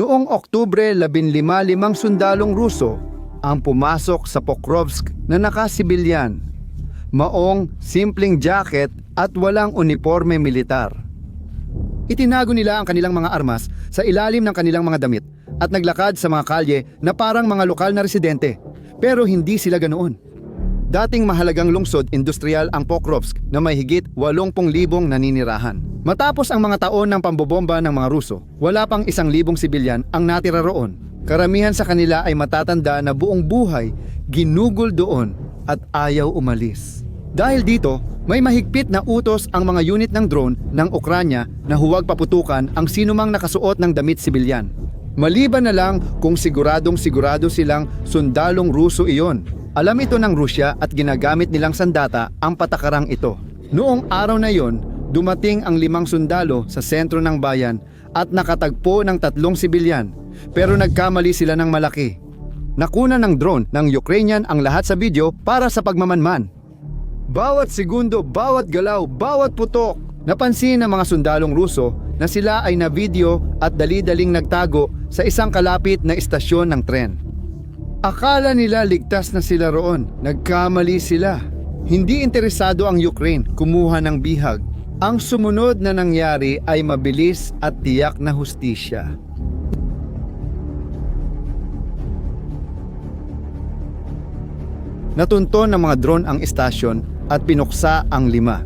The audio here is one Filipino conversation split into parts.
Noong Oktubre 15 limang sundalong Ruso ang pumasok sa Pokrovsk na nakasibilyan. Maong simpleng jacket at walang uniforme militar. Itinago nila ang kanilang mga armas sa ilalim ng kanilang mga damit at naglakad sa mga kalye na parang mga lokal na residente. Pero hindi sila ganoon. Dating mahalagang lungsod industrial ang Pokrovsk na may higit 80,000 naninirahan. Matapos ang mga taon ng pambobomba ng mga Ruso, wala pang isang libong sibilyan ang natira roon. Karamihan sa kanila ay matatanda na buong buhay ginugol doon at ayaw umalis. Dahil dito, may mahigpit na utos ang mga unit ng drone ng Ukranya na huwag paputukan ang sinumang nakasuot ng damit sibilyan. Maliban na lang kung siguradong sigurado silang sundalong Ruso iyon. Alam ito ng Rusya at ginagamit nilang sandata ang patakarang ito. Noong araw na yon, dumating ang limang sundalo sa sentro ng bayan at nakatagpo ng tatlong sibilyan pero nagkamali sila ng malaki. Nakuna ng drone ng Ukrainian ang lahat sa video para sa pagmamanman. Bawat segundo, bawat galaw, bawat putok. Napansin ng mga sundalong Ruso na sila ay na video at dali-daling nagtago sa isang kalapit na istasyon ng tren. Akala nila ligtas na sila roon. Nagkamali sila. Hindi interesado ang Ukraine kumuha ng bihag. Ang sumunod na nangyari ay mabilis at tiyak na hustisya. Natunton ng mga drone ang istasyon at pinuksa ang lima.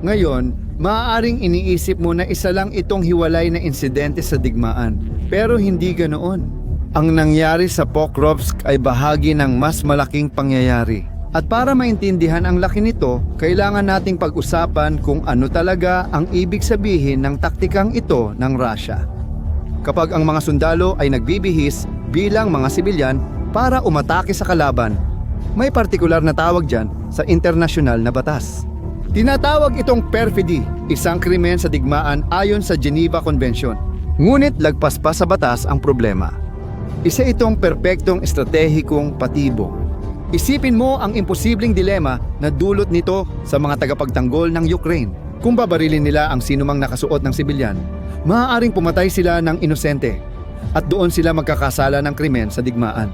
Ngayon, maaaring iniisip mo na isa lang itong hiwalay na insidente sa digmaan. Pero hindi ganoon. Ang nangyari sa Pokrovsk ay bahagi ng mas malaking pangyayari. At para maintindihan ang laki nito, kailangan nating pag-usapan kung ano talaga ang ibig sabihin ng taktikang ito ng Russia. Kapag ang mga sundalo ay nagbibihis bilang mga sibilyan para umatake sa kalaban, may partikular na tawag dyan sa internasyonal na batas. Tinatawag itong perfidy, isang krimen sa digmaan ayon sa Geneva Convention. Ngunit lagpas pa sa batas ang problema. Isa itong perpektong estratehikong patibong. Isipin mo ang imposibleng dilema na dulot nito sa mga tagapagtanggol ng Ukraine. Kung babarilin nila ang sinumang nakasuot ng sibilyan, maaaring pumatay sila ng inosente at doon sila magkakasala ng krimen sa digmaan.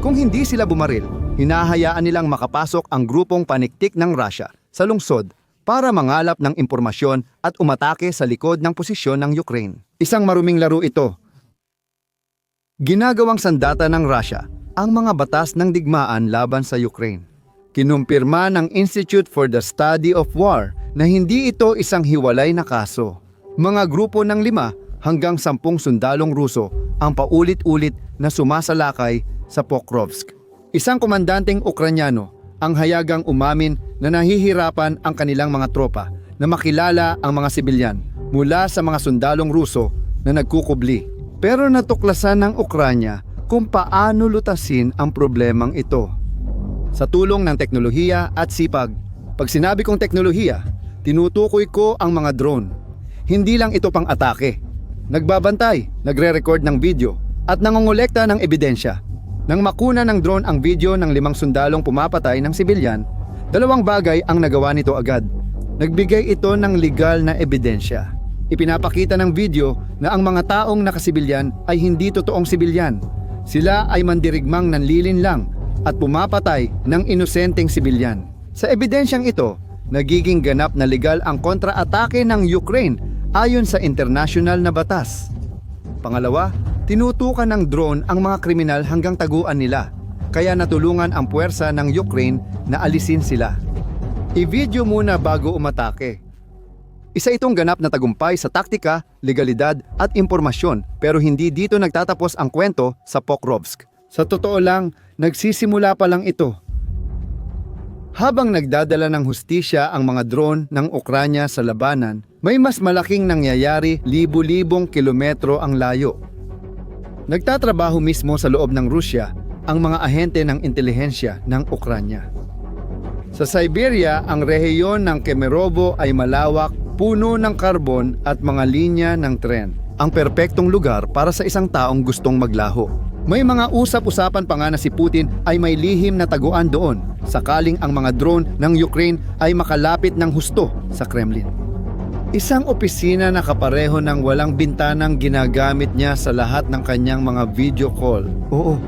Kung hindi sila bumaril, hinahayaan nilang makapasok ang grupong paniktik ng Russia sa lungsod para mangalap ng impormasyon at umatake sa likod ng posisyon ng Ukraine. Isang maruming laro ito. Ginagawang sandata ng Russia ang mga batas ng digmaan laban sa Ukraine. Kinumpirma ng Institute for the Study of War na hindi ito isang hiwalay na kaso. Mga grupo ng lima hanggang sampung sundalong Ruso ang paulit-ulit na sumasalakay sa Pokrovsk. Isang komandanteng Ukranyano ang hayagang umamin na nahihirapan ang kanilang mga tropa na makilala ang mga sibilyan mula sa mga sundalong Ruso na nagkukubli. Pero natuklasan ng Ukranya kung paano lutasin ang problemang ito. Sa tulong ng teknolohiya at sipag, pag sinabi kong teknolohiya, tinutukoy ko ang mga drone. Hindi lang ito pang atake. Nagbabantay, nagre-record ng video, at nangongolekta ng ebidensya. Nang makuna ng drone ang video ng limang sundalong pumapatay ng sibilyan, dalawang bagay ang nagawa nito agad. Nagbigay ito ng legal na ebidensya. Ipinapakita ng video na ang mga taong nakasibilyan ay hindi totoong sibilyan. Sila ay mandirigmang nanlilin lang at pumapatay ng inosenteng sibilyan. Sa ebidensyang ito, nagiging ganap na legal ang kontra-atake ng Ukraine ayon sa international na batas. Pangalawa, tinutukan ng drone ang mga kriminal hanggang taguan nila, kaya natulungan ang puwersa ng Ukraine na alisin sila. I-video muna bago umatake. Isa itong ganap na tagumpay sa taktika, legalidad at impormasyon pero hindi dito nagtatapos ang kwento sa Pokrovsk. Sa totoo lang, nagsisimula pa lang ito. Habang nagdadala ng hustisya ang mga drone ng Ukranya sa labanan, may mas malaking nangyayari libu-libong kilometro ang layo. Nagtatrabaho mismo sa loob ng Rusya ang mga ahente ng intelihensya ng Ukranya. Sa Siberia, ang rehiyon ng Kemerovo ay malawak, puno ng karbon at mga linya ng tren. Ang perpektong lugar para sa isang taong gustong maglaho. May mga usap-usapan pa nga na si Putin ay may lihim na taguan doon sakaling ang mga drone ng Ukraine ay makalapit ng husto sa Kremlin. Isang opisina na kapareho ng walang bintanang ginagamit niya sa lahat ng kanyang mga video call. Oo,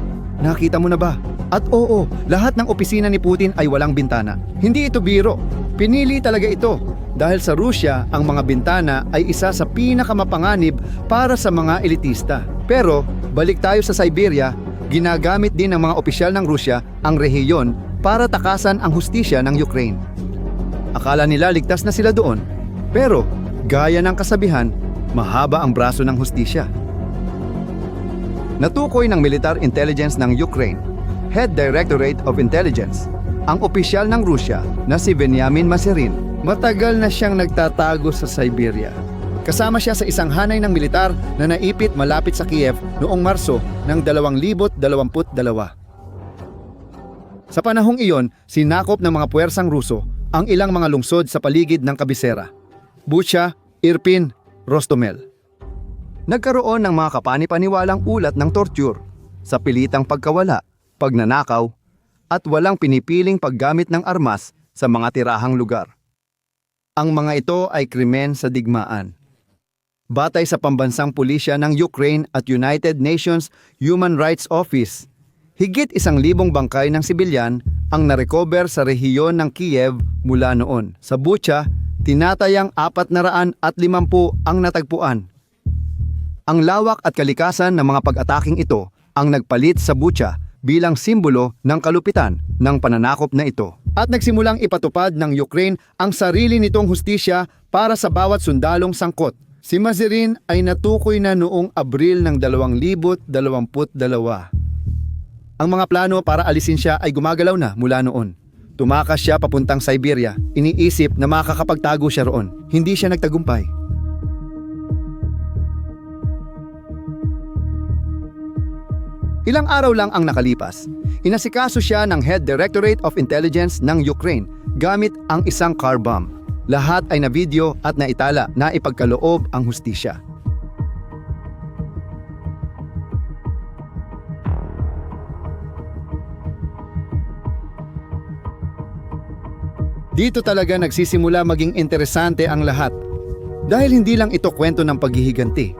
nakita mo na ba? At oo, lahat ng opisina ni Putin ay walang bintana. Hindi ito biro. Pinili talaga ito. Dahil sa Rusya, ang mga bintana ay isa sa pinakamapanganib para sa mga elitista. Pero, balik tayo sa Siberia, ginagamit din ng mga opisyal ng Rusya ang rehiyon para takasan ang hustisya ng Ukraine. Akala nila ligtas na sila doon. Pero, gaya ng kasabihan, mahaba ang braso ng hustisya. Natukoy ng Militar Intelligence ng Ukraine, Head Directorate of Intelligence, ang opisyal ng Rusya na si Benyamin Maserin. Matagal na siyang nagtatago sa Siberia. Kasama siya sa isang hanay ng militar na naipit malapit sa Kiev noong Marso ng 2022. Sa panahong iyon, sinakop ng mga puwersang Ruso ang ilang mga lungsod sa paligid ng kabisera. Bucha, Irpin, Rostomel. Nagkaroon ng mga kapanipaniwalang ulat ng torture sa pilitang pagkawala, pagnanakaw, at walang pinipiling paggamit ng armas sa mga tirahang lugar. Ang mga ito ay krimen sa digmaan. Batay sa pambansang pulisya ng Ukraine at United Nations Human Rights Office, higit isang libong bangkay ng sibilyan ang narecover sa rehiyon ng Kiev mula noon. Sa Bucha, tinatayang apat na raan at limampu ang natagpuan. Ang lawak at kalikasan ng mga pag-ataking ito ang nagpalit sa Bucha bilang simbolo ng kalupitan ng pananakop na ito. At nagsimulang ipatupad ng Ukraine ang sarili nitong hustisya para sa bawat sundalong sangkot. Si Mazerin ay natukoy na noong Abril ng 2022. Ang mga plano para alisin siya ay gumagalaw na mula noon. Tumakas siya papuntang Siberia. Iniisip na makakapagtago siya roon. Hindi siya nagtagumpay. Ilang araw lang ang nakalipas. Inasikaso siya ng Head Directorate of Intelligence ng Ukraine gamit ang isang car bomb. Lahat ay na video at naitala na ipagkaloob ang hustisya. Dito talaga nagsisimula maging interesante ang lahat. Dahil hindi lang ito kwento ng paghihiganti.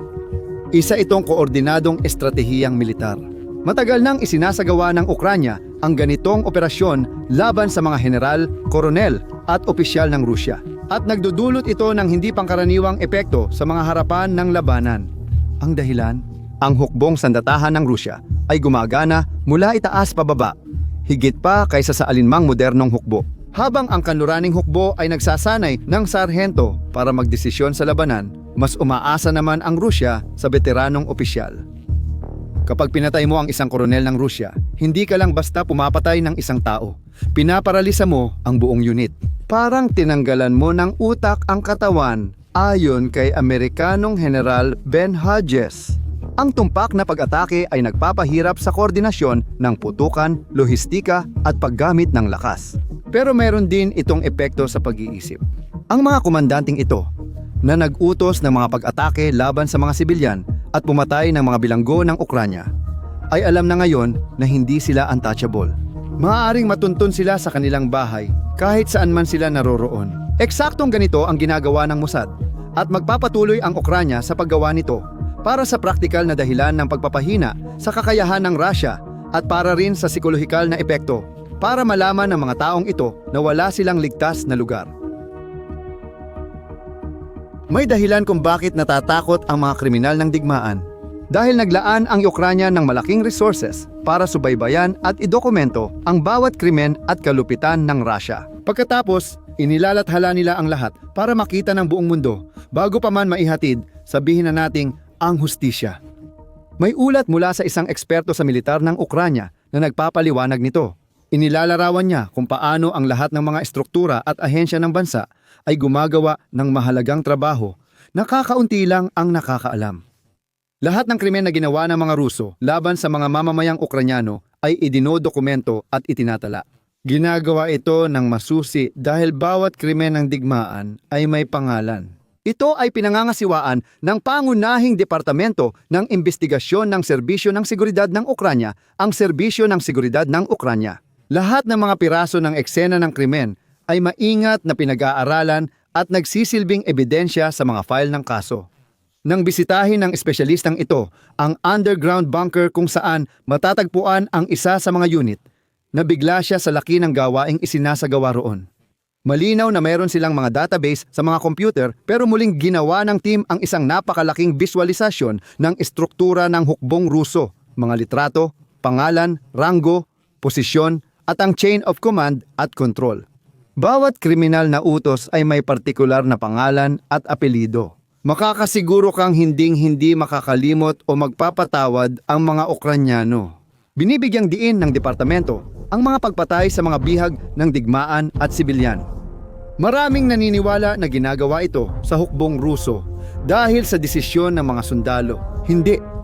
Isa itong koordinadong estratehiyang militar. Matagal nang isinasagawa ng Ukranya ang ganitong operasyon laban sa mga general, koronel at opisyal ng Rusya. At nagdudulot ito ng hindi pangkaraniwang epekto sa mga harapan ng labanan. Ang dahilan, ang hukbong sandatahan ng Rusya ay gumagana mula itaas pababa, higit pa kaysa sa alinmang modernong hukbo. Habang ang kanluraning hukbo ay nagsasanay ng sarhento para magdesisyon sa labanan, mas umaasa naman ang Rusya sa veteranong opisyal. Kapag pinatay mo ang isang koronel ng Rusya, hindi ka lang basta pumapatay ng isang tao. Pinaparalisa mo ang buong unit. Parang tinanggalan mo ng utak ang katawan ayon kay Amerikanong General Ben Hodges. Ang tumpak na pag-atake ay nagpapahirap sa koordinasyon ng putukan, lohistika at paggamit ng lakas. Pero meron din itong epekto sa pag-iisip. Ang mga komandanting ito na nag-utos ng mga pag-atake laban sa mga sibilyan at pumatay ng mga bilanggo ng Ukranya ay alam na ngayon na hindi sila untouchable. Maaaring matuntun sila sa kanilang bahay kahit saan man sila naroroon. Eksaktong ganito ang ginagawa ng Mossad at magpapatuloy ang Ukranya sa paggawa nito para sa praktikal na dahilan ng pagpapahina sa kakayahan ng Russia at para rin sa psikolohikal na epekto para malaman ng mga taong ito na wala silang ligtas na lugar. May dahilan kung bakit natatakot ang mga kriminal ng digmaan. Dahil naglaan ang Ukranya ng malaking resources para subaybayan at idokumento ang bawat krimen at kalupitan ng Russia. Pagkatapos, inilalathala nila ang lahat para makita ng buong mundo bago pa man maihatid, sabihin na nating ang hustisya. May ulat mula sa isang eksperto sa militar ng Ukranya na nagpapaliwanag nito. Inilalarawan niya kung paano ang lahat ng mga estruktura at ahensya ng bansa ay gumagawa ng mahalagang trabaho na kakaunti lang ang nakakaalam. Lahat ng krimen na ginawa ng mga Ruso laban sa mga mamamayang Ukranyano ay idinodokumento at itinatala. Ginagawa ito ng masusi dahil bawat krimen ng digmaan ay may pangalan. Ito ay pinangangasiwaan ng pangunahing departamento ng investigasyon ng Serbisyo ng Seguridad ng Ukranya, ang Serbisyo ng Seguridad ng Ukranya. Lahat ng mga piraso ng eksena ng krimen ay maingat na pinag-aaralan at nagsisilbing ebidensya sa mga file ng kaso. Nang bisitahin ng espesyalistang ito ang underground bunker kung saan matatagpuan ang isa sa mga unit, nabigla siya sa laki ng gawaing isinasagawa roon. Malinaw na mayroon silang mga database sa mga computer pero muling ginawa ng team ang isang napakalaking visualisasyon ng estruktura ng hukbong Ruso, mga litrato, pangalan, ranggo, posisyon at ang chain of command at control. Bawat kriminal na utos ay may partikular na pangalan at apelido. Makakasiguro kang hinding-hindi makakalimot o magpapatawad ang mga Ukranyano. Binibigyang diin ng departamento ang mga pagpatay sa mga bihag ng digmaan at sibilyan. Maraming naniniwala na ginagawa ito sa hukbong Ruso dahil sa desisyon ng mga sundalo. Hindi.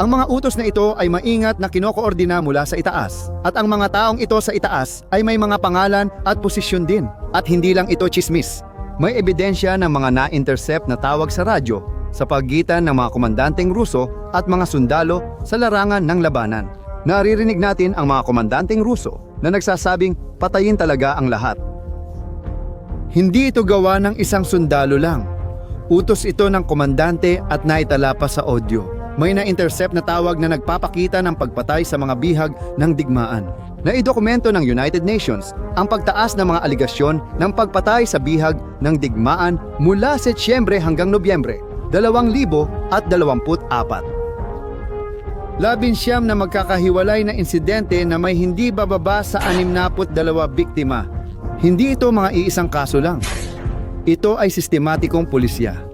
Ang mga utos na ito ay maingat na kinokoordina mula sa itaas at ang mga taong ito sa itaas ay may mga pangalan at posisyon din at hindi lang ito chismis. May ebidensya ng mga na-intercept na tawag sa radyo sa pagitan ng mga komandanteng Ruso at mga sundalo sa larangan ng labanan. Naririnig natin ang mga komandanteng Ruso na nagsasabing patayin talaga ang lahat. Hindi ito gawa ng isang sundalo lang. Utos ito ng komandante at naitala pa sa audio. May na-intercept na tawag na nagpapakita ng pagpatay sa mga bihag ng digmaan. Naidokumento ng United Nations ang pagtaas ng mga aligasyon ng pagpatay sa bihag ng digmaan mula Setyembre hanggang Nobyembre 2024. Labinsyam na magkakahiwalay na insidente na may hindi bababa sa 62 biktima. Hindi ito mga iisang kaso lang. Ito ay sistematikong pulisya.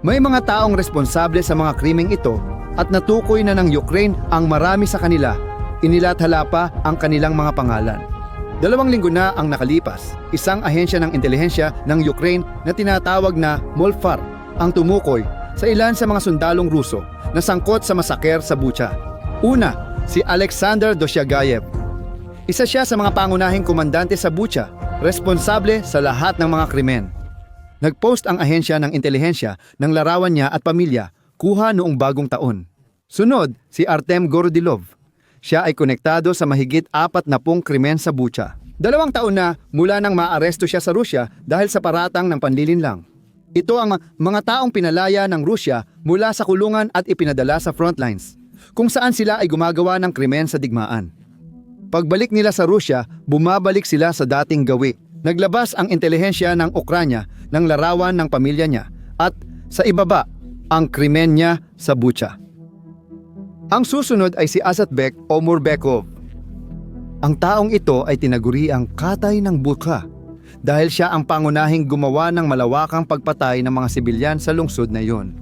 May mga taong responsable sa mga krimeng ito at natukoy na ng Ukraine ang marami sa kanila. Inilathala pa ang kanilang mga pangalan. Dalawang linggo na ang nakalipas, isang ahensya ng intelihensya ng Ukraine na tinatawag na Molfar ang tumukoy sa ilan sa mga sundalong Ruso na sangkot sa masaker sa Bucha. Una, si Alexander Dosyagayev. Isa siya sa mga pangunahing komandante sa Bucha, responsable sa lahat ng mga krimen. Nagpost ang ahensya ng intelihensya ng larawan niya at pamilya kuha noong bagong taon. Sunod, si Artem Gorodilov. Siya ay konektado sa mahigit apat na pong krimen sa Bucha. Dalawang taon na mula nang maaresto siya sa Rusya dahil sa paratang ng panlilinlang. Ito ang mga taong pinalaya ng Rusya mula sa kulungan at ipinadala sa frontlines, kung saan sila ay gumagawa ng krimen sa digmaan. Pagbalik nila sa Rusya, bumabalik sila sa dating gawi. Naglabas ang intelihensya ng Ukranya ng larawan ng pamilya niya at sa ibaba ang krimen niya sa Bucha. Ang susunod ay si Azatbek o Murbekov. Ang taong ito ay tinaguri ang katay ng Bucha dahil siya ang pangunahing gumawa ng malawakang pagpatay ng mga sibilyan sa lungsod na iyon.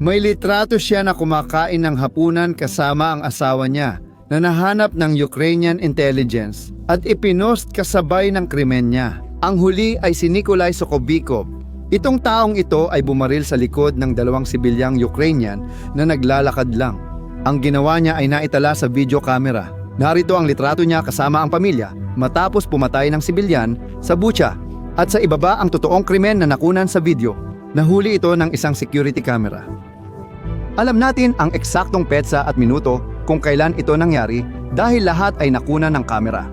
May litrato siya na kumakain ng hapunan kasama ang asawa niya na nahanap ng Ukrainian intelligence at ipinost kasabay ng krimen niya. Ang huli ay si Nikolai Sokobikov. Itong taong ito ay bumaril sa likod ng dalawang sibilyang Ukrainian na naglalakad lang. Ang ginawa niya ay naitala sa video camera. Narito ang litrato niya kasama ang pamilya matapos pumatay ng sibilyan sa Bucha at sa ibaba ang totoong krimen na nakunan sa video. Nahuli ito ng isang security camera. Alam natin ang eksaktong petsa at minuto kung kailan ito nangyari dahil lahat ay nakuna ng kamera.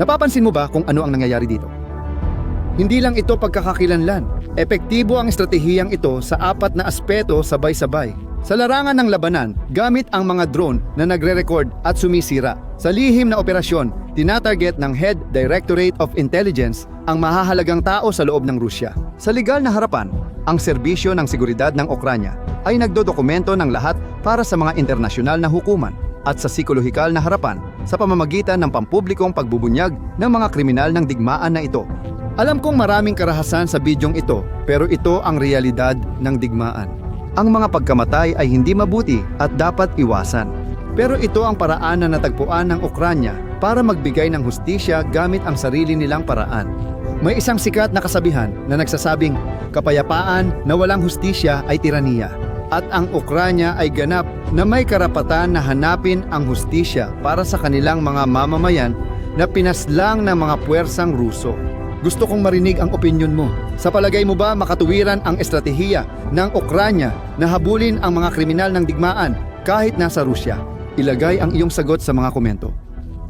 Napapansin mo ba kung ano ang nangyayari dito? Hindi lang ito pagkakakilanlan. Epektibo ang estratehiyang ito sa apat na aspeto sabay-sabay. Sa larangan ng labanan, gamit ang mga drone na nagre-record at sumisira. Sa lihim na operasyon, tinatarget ng Head Directorate of Intelligence ang mahahalagang tao sa loob ng Rusya. Sa legal na harapan, ang serbisyo ng seguridad ng Ukranya ay nagdodokumento ng lahat para sa mga internasyonal na hukuman at sa psikolohikal na harapan sa pamamagitan ng pampublikong pagbubunyag ng mga kriminal ng digmaan na ito. Alam kong maraming karahasan sa bidyong ito pero ito ang realidad ng digmaan. Ang mga pagkamatay ay hindi mabuti at dapat iwasan. Pero ito ang paraan na natagpuan ng Ukranya para magbigay ng hustisya gamit ang sarili nilang paraan. May isang sikat na kasabihan na nagsasabing, kapayapaan na walang hustisya ay tiraniya. At ang Ukranya ay ganap na may karapatan na hanapin ang hustisya para sa kanilang mga mamamayan na pinaslang ng mga puwersang Ruso. Gusto kong marinig ang opinyon mo. Sa palagay mo ba makatuwiran ang estratehiya ng Ukranya na habulin ang mga kriminal ng digmaan kahit nasa Rusya? Ilagay ang iyong sagot sa mga komento.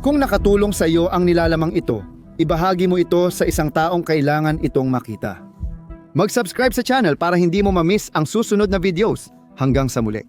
Kung nakatulong sa iyo ang nilalamang ito, Ibahagi mo ito sa isang taong kailangan itong makita. Mag-subscribe sa channel para hindi mo ma-miss ang susunod na videos. Hanggang sa muli.